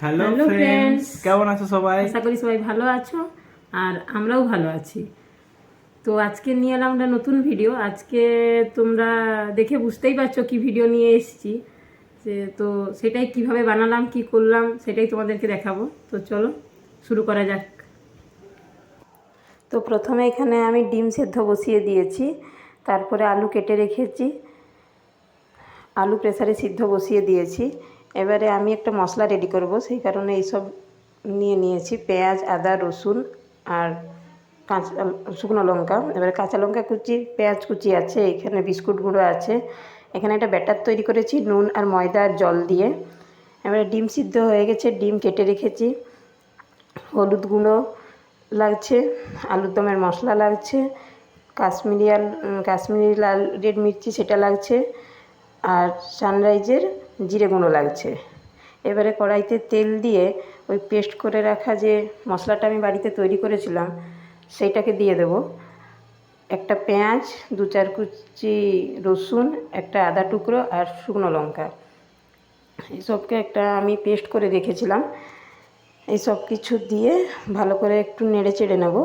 Hello friends কেমন আছো সবাই? আশা করি সবাই ভালো আছো আর আমরাও ভালো আছি। তো আজকে নিয়ে এলাম একটা নতুন ভিডিও আজকে তোমরা দেখে বুঝতেই পারছ কি ভিডিও নিয়ে এসেছি। যে তো সেটাই কীভাবে বানালাম কি করলাম সেটাই তোমাদেরকে দেখাবো। তো চলো শুরু করা যাক। তো প্রথমে এখানে আমি ডিম সেদ্ধ বসিয়ে দিয়েছি তারপরে আলু কেটে রেখেছি আলু প্রেসারে সিদ্ধ বসিয়ে দিয়েছি। এবারে আমি একটা মশলা রেডি করব, সেই কারণে এইসব নিয়ে নিয়েছি। পেঁয়াজ, আদা, রসুন আর কাঁচা শুকনো লঙ্কা। এবারে কাঁচা লঙ্কা কুচি, পেঁয়াজ কুচি আছে, এখানে বিস্কুট গুঁড়ো আছে। এখানে একটা ব্যাটার তৈরি করেছি, নুন আর ময়দা আর জল দিয়ে। এবারে ডিম সিদ্ধ হয়ে গেছে, ডিম কেটে রেখেছি। হলুদ গুঁড়ো লাগছে, আলুর দমের মশলা লাগছে, কাশ্মীরি আল কাশ্মীরি লাল, রেড মির্চি সেটা লাগছে, আর সানরাইজের জিরে গুঁড়ো লাগছে। এবারে কড়াইতে তেল দিয়ে ওই পেস্ট করে রাখা যে মশলাটা আমি বাড়িতে তৈরি করেছিলাম, সেইটাকে দিয়ে দেব। একটা পেঁয়াজ, দু চার কুচি রসুন, একটা আদা টুকরো আর শুকনো লঙ্কা। এইসবকে একটা আমি পেস্ট করে রেখেছিলাম। এই সব কিছু দিয়ে ভালো করে একটু নেড়ে চেড়ে নেব।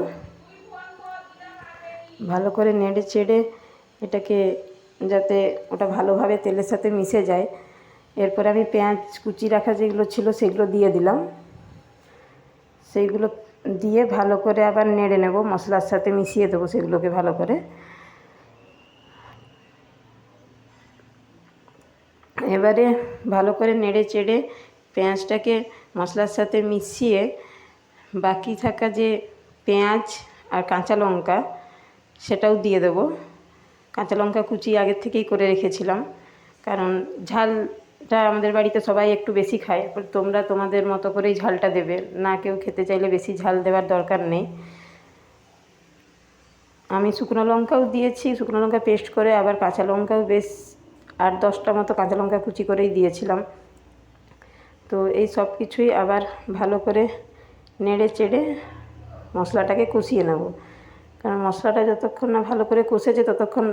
ভালো করে নেড়ে চেড়ে এটাকে যাতে ওটা ভালোভাবে তেলের সাথে মিশে যায়। এরপর আমি পেঁয়াজ কুচি রাখা যেগুলো ছিল সেগুলো দিয়ে দিলাম। সেইগুলো দিয়ে ভালো করে আবার নেড়ে নেব, মশলার সাথে মিশিয়ে দেবো সেগুলোকে ভালো করে। এবারে ভালো করে নেড়ে চেড়ে পেঁয়াজটাকে মশলার সাথে মিশিয়ে বাকি থাকা যে পেঁয়াজ আর কাঁচা লঙ্কা সেটাও দিয়ে দেবো। কাঁচা লঙ্কা কুচি আগের থেকেই করে রেখেছিলাম, কারণ ঝালটা আমাদের বাড়িতে সবাই একটু বেশি খায় তোমরা তোমাদের মতো করেই ঝালটা দেবে। না কেউ খেতে চাইলে বেশি ঝাল দেওয়ার দরকার নেই। আমি শুকনো লঙ্কাও দিয়েছি, শুকনো লঙ্কা পেস্ট করে আবার কাঁচা লঙ্কাও বেশ আট দশটা মতো কাঁচা লঙ্কা কুচি করেই দিয়েছিলাম। তো এই সব কিছুই আবার ভালো করে নেড়ে চেড়ে মশলাটাকে কষিয়ে নেব। কারণ মশলাটা যতক্ষণ না ভালো করে কষেছে ততক্ষণ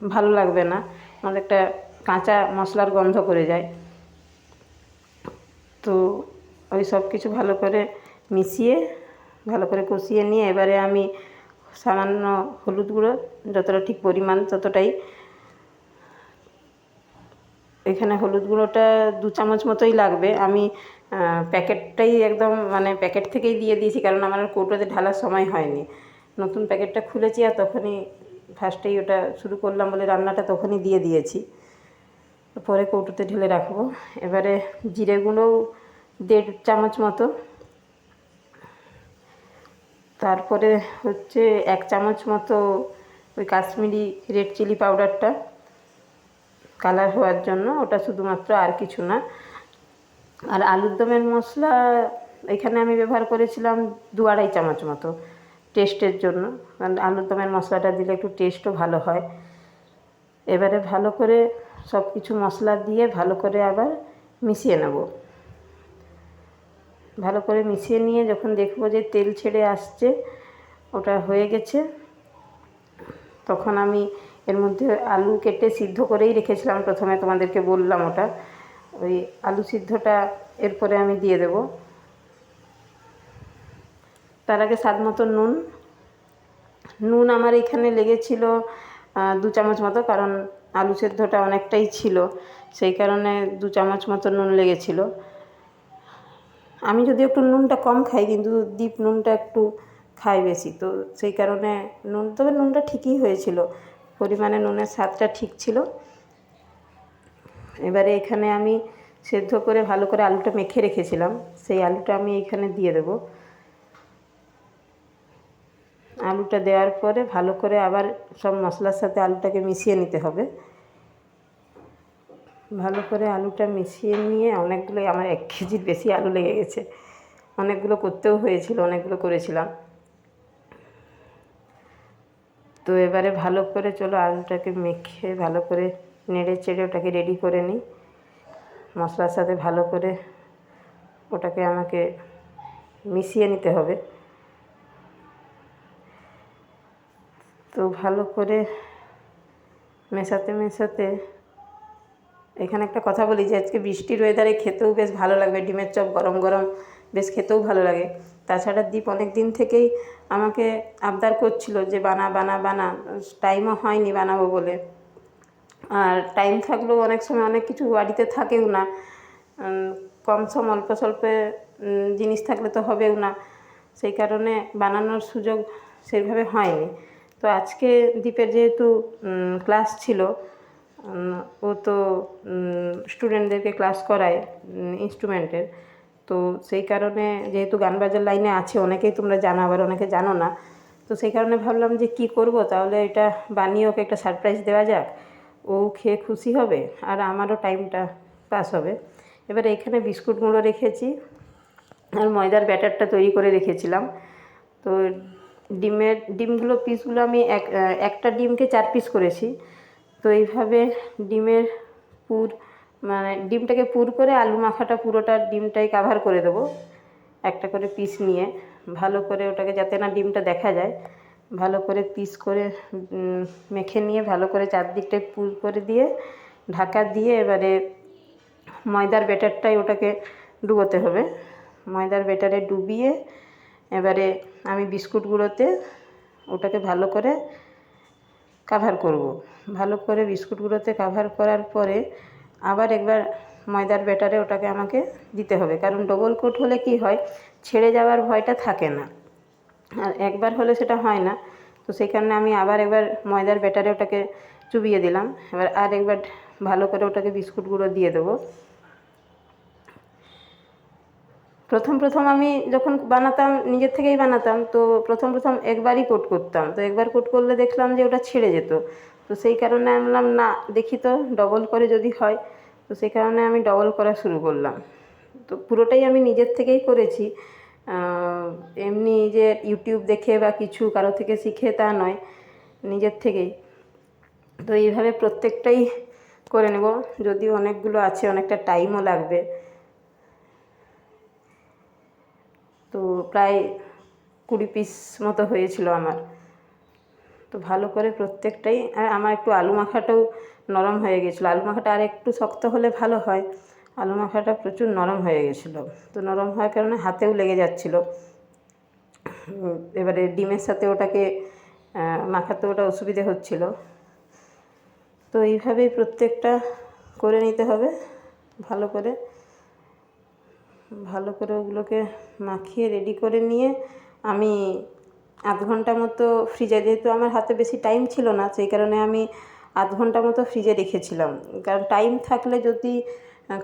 ভালো লাগবে না। আমাদের একটা কাঁচা মশলার গন্ধ করে যায়। তো ওই সব কিছু ভালো করে মিশিয়ে, ভালো করে কষিয়ে নিয়ে এবারে আমি সামান্য হলুদ গুঁড়ো যতটা ঠিক পরিমাণ ততটাই এখানে হলুদ গুঁড়োটা দু চামচ মতোই লাগবে। আমি প্যাকেটটাই একদম মানে প্যাকেট থেকেই দিয়ে দিয়েছি কারণ আমার কৌটোতে ঢালার সময় হয়নি। নতুন প্যাকেটটা খুলেছি আর তখনই ফার্স্টেই ওটা শুরু করলাম বলে রান্নাটা তখনই দিয়ে দিয়েছি। পরে কৌটোতে ঢেলে রাখব। এবারে জিরে গুঁড়োও দেড় চামচ মতো। তারপরে হচ্ছে এক চামচ মতো ওই কাশ্মীরি রেড চিলি পাউডারটা কালার হওয়ার জন্য। ওটা শুধুমাত্র আর কিছু না। আর আলুর দমের মশলা এখানে আমি ব্যবহার করেছিলাম দু আড়াই চামচ মতো টেস্টের জন্য। কারণ আলুর দমের মশলাটা দিলে একটু টেস্টও ভালো হয়। এবারে ভালো করে সব কিছু মশলা দিয়ে ভালো করে আবার মিশিয়ে নেব। ভালো করে মিশিয়ে নিয়ে যখন দেখব যে তেল ছেড়ে আসছে, ওটা হয়ে গেছে, তখন আমি এর মধ্যে আলু কেটে সিদ্ধ করেই রেখেছিলাম। প্রথমে তোমাদেরকে বললাম ওটা। ওই আলু সিদ্ধটা এরপরে আমি দিয়ে দেব। তার আগে স্বাদ মতো নুন। নুন আমার এখানে লেগেছিল দু চামচ মতো, কারণ আলু সেদ্ধটা অনেকটাই ছিল, সেই কারণে দু চামচ মতো নুন লেগেছিল। আমি যদি একটু নুনটা কম খাই, কিন্তু দীপ নুনটা একটু খাই বেশি, তো সেই কারণে নুন, তবে নুনটা ঠিকই হয়েছিল, পরিমাণে নুনের স্বাদটা ঠিক ছিল। এবারে এখানে আমি সেদ্ধ করে ভালো করে আলুটা মেখে রেখেছিলাম, সেই আলুটা আমি এখানে দিয়ে দেব। আলুটা দেওয়ার পরে ভালো করে আবার সব মশলার সাথে আলুটাকে মিশিয়ে নিতে হবে। ভালো করে আলুটা মিশিয়ে নিয়ে অনেকগুলো, আমার এক কেজির বেশি আলু লেগে গেছে। অনেকগুলো করতেও হয়েছিল, অনেকগুলো করেছিলাম। তো এবারে ভালো করে চলো আলুটাকে মেখে ভালো করে নেড়ে চেড়ে ওটাকে রেডি করে নিই। মশলার সাথে ভালো করে ওটাকে আমাকে মিশিয়ে নিতে হবে। তো ভালো করে মেশাতে মেশাতে এখানে একটা কথা বলি যে আজকে বৃষ্টির ওয়েদারে খেতেও বেশ ভালো লাগবে, ডিমের চপ গরম গরম বেশ খেতেও ভালো লাগে। তাছাড়া দীপ অনেক দিন থেকেই আমাকে আবদার করছিল যে বানা বানা বানা টাইমও হয়নি বানাবো বলে। আর টাইম থাকলেও অনেক সময় অনেক কিছু বাড়িতে থাকেও না। কম সম অল্প স্বল্পে জিনিস থাকলে তো হবেও না। সেই কারণে বানানোর সুযোগ সেইভাবে হয়নি। তো আজকে দীপের যেহেতু ক্লাস ছিল ও তো স্টুডেন্টদেরকে ক্লাস করায় ইনস্ট্রুমেন্টের তো সেই কারণে যেহেতু গান বাজার লাইনে আছে, অনেকেই তোমরা জানো, আবার অনেকে জানো না। তো সেই কারণে ভাবলাম যে কি করব, তাহলে এটা বানিয়ে ওকে একটা সারপ্রাইজ দেওয়া যাক। ও খেয়ে খুশি হবে, আর আমারও টাইমটা পাস হবে। এবার এখানে বিস্কুটগুলো রেখেছি, আর ময়দার ব্যাটারটা তৈরি করে রেখেছিলাম। তো ডিমের, ডিমগুলো পিসগুলো আমি এক একটা ডিমকে চার পিস করেছি। তো এইভাবে ডিমের পুর মানে ডিমটাকে পুর করে আলু মাখাটা পুরোটা ডিমটাই কাভার করে দেবো। একটা করে পিস নিয়ে, ভালো করে ওটাকে যাতে না ডিমটা দেখা যায়। ভালো করে পিস করে মেখে নিয়ে ভালো করে চারদিকটায় পুর করে দিয়ে, ঢাকা দিয়ে এবারে ময়দার ব্যাটারটাই ওটাকে ডুবোতে হবে। ময়দার ব্যাটারে ডুবিয়ে এবারে আমি বিস্কুটগুলোতে ওটাকে ভালো করে কাভার করব। ভালো করে বিস্কুটগুলোতে কাভার করার পরে আবার একবার ময়দার ব্যাটারে ওটাকে আমাকে দিতে হবে। কারণ ডবল কোট হলে কি হয়? ছেড়ে যাওয়ার ভয়টা থাকে না। আর একবার হলে সেটা হয় না। তো সেই কারণে আমি আবার একবার ময়দার ব্যাটারে ওটাকে চুবিয়ে দিলাম। এবার আর একবার ভালো করে ওটাকে বিস্কুটগুলো দিয়ে দেবো। প্রথম প্রথম আমি যখন বানাতাম, নিজের থেকেই বানাতাম, তো প্রথম প্রথম একবারই কোট করতাম। তো একবার কোট করলে দেখলাম যে ওটা ছেড়ে যেত। তো সেই কারণে আমি বললাম, না, দেখি তো ডবল করে যদি হয়। তো সেই কারণে আমি ডবল করা শুরু করলাম। তো পুরোটাই আমি নিজের থেকেই করেছি। এমনি যে ইউটিউব দেখে বা কিছু কারও থেকে শিখে তা নয়, নিজের থেকেই। তো এইভাবে প্রত্যেকটাই করে নেব। যদিও অনেকগুলো আছে, অনেকটা টাইমও লাগবে। তো প্রায় কুড়ি পিস মতো হয়েছিল আমার। তো ভালো করে প্রত্যেকটাই, আর আমার একটু আলু মাখাটাও নরম হয়ে গেছিল। আলু মাখাটা আর একটু শক্ত হলে ভালো হয়। আলু মাখাটা প্রচুর নরম হয়ে গেছিল। তো নরম হওয়ার কারণে হাতেও লেগে যাচ্ছিল। এবারে ডিমের সাথে ওটাকে মাখাতে ওটা অসুবিধে হচ্ছিল। তো এইভাবেই প্রত্যেকটা করে নিতে হবে, ভালো করে। ভালো করে ওগুলোকে মাখিয়ে রেডি করে নিয়ে আমি আধ ঘণ্টা মতো ফ্রিজে যেহেতু আমার হাতে বেশি টাইম ছিল না, সেই কারণে আমি আধ ঘণ্টা মতো ফ্রিজে রেখেছিলাম। কারণ টাইম থাকলে যদি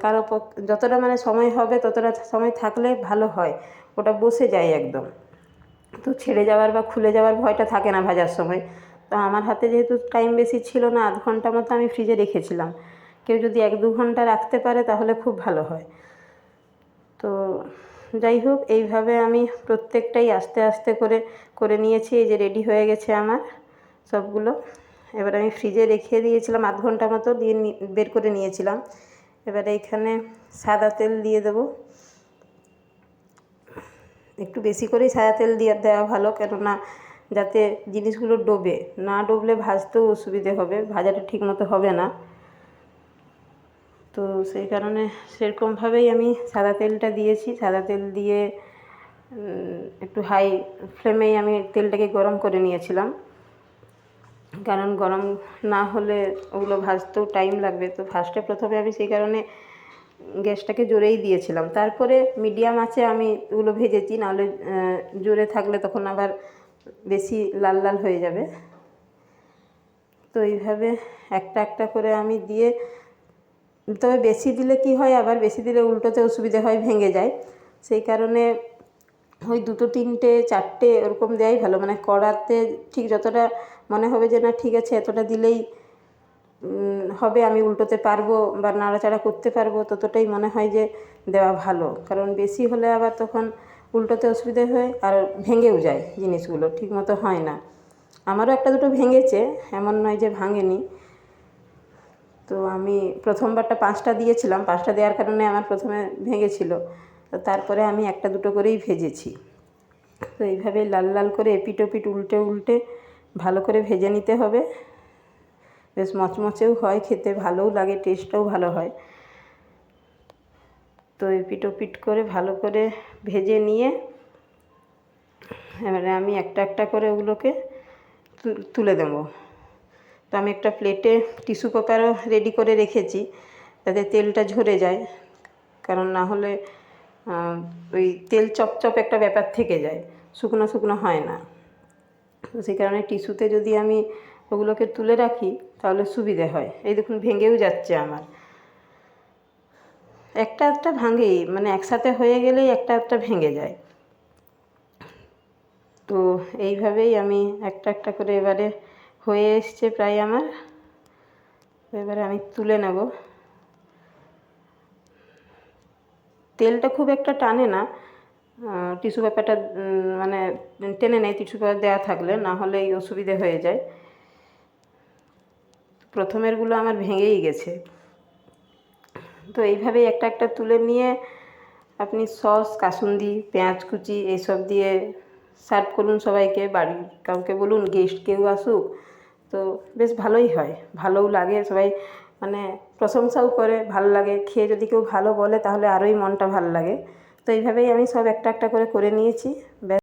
কারও যতটা মানে সময় হবে, ততটা সময় থাকলে ভালো হয়। ওটা বসে যায় একদম। তো ছেড়ে যাওয়ার বা খুলে যাওয়ার ভয়টা থাকে না ভাজার সময়। তো আমার হাতে যেহেতু টাইম বেশি ছিল না, আধ ঘণ্টা মতো আমি ফ্রিজে রেখেছিলাম। কেউ যদি এক দু ঘণ্টা রাখতে পারে, তাহলে খুব ভালো হয়। তো যাই হোক, এইভাবে আমি প্রত্যেকটাই আস্তে আস্তে করে করে নিয়েছি। এই যে রেডি হয়ে গেছে আমার সবগুলো। এবার আমি ফ্রিজে রেখে দিয়েছিলাম, আধ ঘণ্টা মতো দিয়ে বের করে নিয়েছিলাম। এবারে এখানে সাদা তেল দিয়ে দেবো। একটু বেশি করেই সাদা তেল দিয়ে দেওয়া ভালো, কেননা যাতে জিনিসগুলো ডোবে। না ডুবলে ভাজতেও অসুবিধে হবে, ভাজাটা ঠিক মতো হবে না। তো সেই কারণে সেরকমভাবেই আমি সাদা তেলটা দিয়েছি। সাদা তেল দিয়ে একটু হাই ফ্লেমেই আমি তেলটাকে গরম করে নিয়েছিলাম। কারণ গরম না হলে ওগুলো ভাজতেও টাইম লাগবে। তো ফার্স্টে প্রথমে আমি সেই কারণে গ্যাসটাকে জোরেই দিয়েছিলাম। তারপরে মিডিয়াম আছে আমি ওগুলো ভেজেছি, নাহলে জোরে থাকলে তখন আবার বেশি লাল লাল হয়ে যাবে। তো এইভাবে একটা একটা করে আমি দিয়ে তবে বেশি দিলে কি হয়? আবার বেশি দিলে উল্টোতে অসুবিধে হয়, ভেঙে যায়। সেই কারণে ওই দুটো, তিনটে, চারটে ওরকম দেওয়াই ভালো। মানে কড়াতে ঠিক যতটা মনে হবে যে, না, ঠিক আছে, এতটা দিলেই হবে, আমি উল্টোতে পারব বা নাড়াচাড়া করতে পারব, ততটাই মনে হয় যে দেওয়া ভালো। কারণ বেশি হলে আবার তখন উল্টোতে অসুবিধে হয় আর ভেঙেও যায় জিনিসগুলো ঠিক মতো হয় না। আমারও একটা দুটো ভেঙেছে, এমন নয় যে ভাঙেনি। তো আমি প্রথমবারটা পাঁচটা দিয়েছিলাম। পাঁচটা দেওয়ার কারণে আমার প্রথমে ভেঙেছিল। তো তারপরে আমি একটা দুটো করেই ভেজেছি। তো এইভাবে লাল লাল করে এপিট ওপিট উল্টে উল্টে ভালো করে ভেজে নিতে হবে। বেশ মচমচেও হয়, খেতে ভালোও লাগে, টেস্টটাও ভালো হয়। তো এই পিটো পিট করে ভালো করে ভেজে নিয়ে এবারে আমি একটা একটা করে ওগুলোকে তুলে দেবো। তো আমি একটা প্লেটে টিস্যু পেপারও রেডি করে রেখেছি, যাতে তেলটা ঝরে যায়। কারণ না হলে ওই তেল চপচপ একটা ব্যাপার থেকে যায়, শুকনো শুকনো হয় না। তো সেই কারণে টিস্যুতে যদি আমি ওগুলোকে তুলে রাখি, তাহলে সুবিধে হয়। এই দেখুন, ভেঙেও যাচ্ছে আমার। একটা একটা ভাঙেই মানে একসাথে হয়ে গেলেই একটা একটা ভেঙে যায়। তো এইভাবেই আমি একটা একটা করে এবারে হয়ে এসছে প্রায় আমার। এবারে আমি তুলে নেব। তেলটা খুব একটা টানে না। টিস্যু পেপারটা মানে টেনে নেয়, টিস্যু পেপার দেওয়া থাকলে, না হলে এই অসুবিধে হয়ে যায়। প্রথমেরগুলো আমার ভেঙেই গেছে। তো এইভাবেই একটা একটা তুলে নিয়ে আপনি সস, কাসুন্দি, পেঁয়াজ কুচি, এইসব দিয়ে সার্ভ করুন সবাইকে, বাড়ির কাউকে বলুন, গেস্ট কেউ আসুক, তো বেশ ভালোই হয়। ভালোও লাগে, সবাই মানে প্রশংসাও করে, ভালো লাগে। খেয়ে যদি কেউ ভালো বলে, তাহলে আরোই মনটা ভালো লাগে। তো এইভাবেই আমি সব একটা একটা করে করে নিয়েছি।